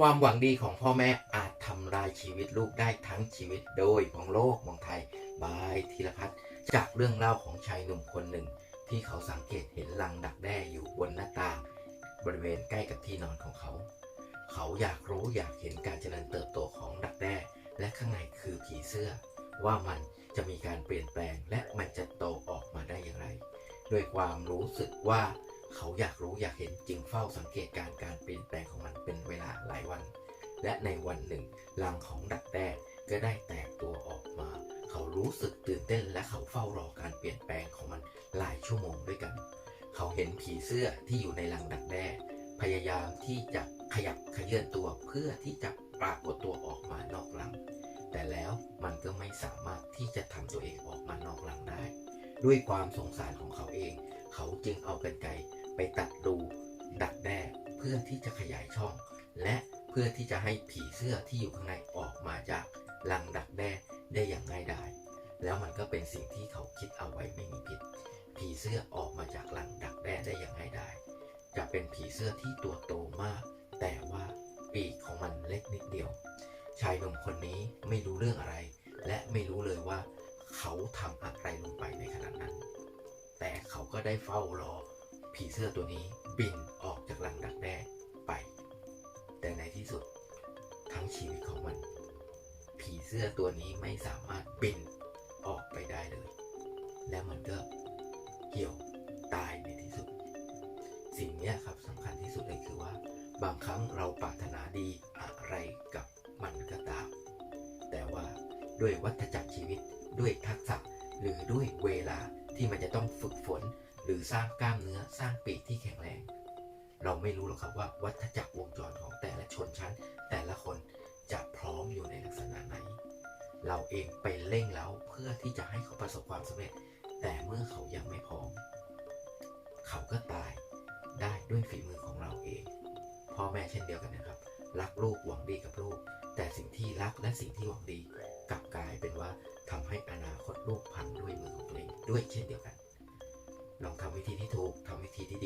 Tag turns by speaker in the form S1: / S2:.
S1: ความหวังดีของพ่อแม่อาจทำลายชีวิตลูกได้ทั้งชีวิตโดยมองโลกมองไทยบายธีรพัฒน์จากเรื่องเล่าของชายหนุ่มคนหนึ่ง ที่เขาสังเกตเห็นลังดักแด้อยู่บนหน้าต่างบริเวณใกล้กับที่นอนของเขา เขาอยากรู้อยากเห็นการเจริญเติบโตของดักแด้ และข้างในคือผีเสื้อ ว่ามันจะมีการเปลี่ยนแปลง และมันจะโตออกมาได้อย่างไร ด้วยความรู้สึกว่า เขาอยากรู้อยากเห็นจึงเฝ้าสังเกตการการเปลี่ยนแปลงของ และในวันหนึ่งรังของดักแด้ก็ได้แตกตัวออกมา เขารู้สึกตื่นเต้นและเขาเฝ้ารอการเปลี่ยนแปลงของมันหลายชั่วโมงด้วยกัน เขาเห็นผีเสื้อที่อยู่ในรังดักแด้พยายามที่จะขยับขยื่นตัวเพื่อที่จะปรากฏตัวออกมานอกรัง แต่แล้วมันก็ไม่สามารถที่จะทำตัวเองออกมานอกรังได้ ด้วยความสงสารของเขาเอง เขาจึงเอากรรไกรไปตัดรูดักแด้เพื่อที่จะขยายช่อง และ พื่อที่จะให้ผีเสื้อที่อยู่ข้างในออกมาจากรังดักแด้ได้อย่างง่ายดายแล้วมันก็เป็นสิ่งที่เขาคิดเอาไว้ไม่มีผิด ผีเสื้อออกมาจากรังดักแด้ได้อย่างง่ายดายจะเป็นผีเสื้อที่ตัวโตมาก แต่ว่าปีกของมันเล็กนิดเดียว ชายหนุ่มคนนี้ไม่รู้เรื่องอะไร และไม่รู้เลยว่า เขาทำอะไรลงไปในขณะนั้น แต่เขาก็ได้เฝ้ารอ ผีเสื้อตัวนี้บิน เสื้อตัวนี้ไม่สามารถบินออกไปได้เลย และมันก็เหี่ยวตายในที่สุด สิ่งนี้ครับสำคัญที่สุดเลยคือว่า บางครั้งเราปรารถนาดีอะไรกับมันก็ตาม แต่ว่าด้วยวัฏจักรชีวิตด้วยทักษะหรือด้วยเวลาที่มันจะต้องฝึกฝน หรือสร้างกล้ามเนื้อสร้างปีกที่แข็งแรง เราไม่รู้หรอกครับว่าวัฏจักรวงจรของแต่ละชนชั้น แต่ละคน เราเองไปเร่งแล้วเพื่อที่จะให้เขาประสบความสำเร็จ แต่เมื่อเขายังไม่พร้อม เขาก็ตายได้ด้วยฝีมือของเราเอง พ่อแม่เช่นเดียวกันนะครับ รักลูกหวังดีกับลูก แต่สิ่งที่รักและสิ่งที่หวังดีกลับกลายเป็นว่าทำให้อนาคตลูกพังด้วยมือของตัวเองด้วยเช่นเดียวกัน ลองทำวิธีที่ถูกทำวิธีที่ดี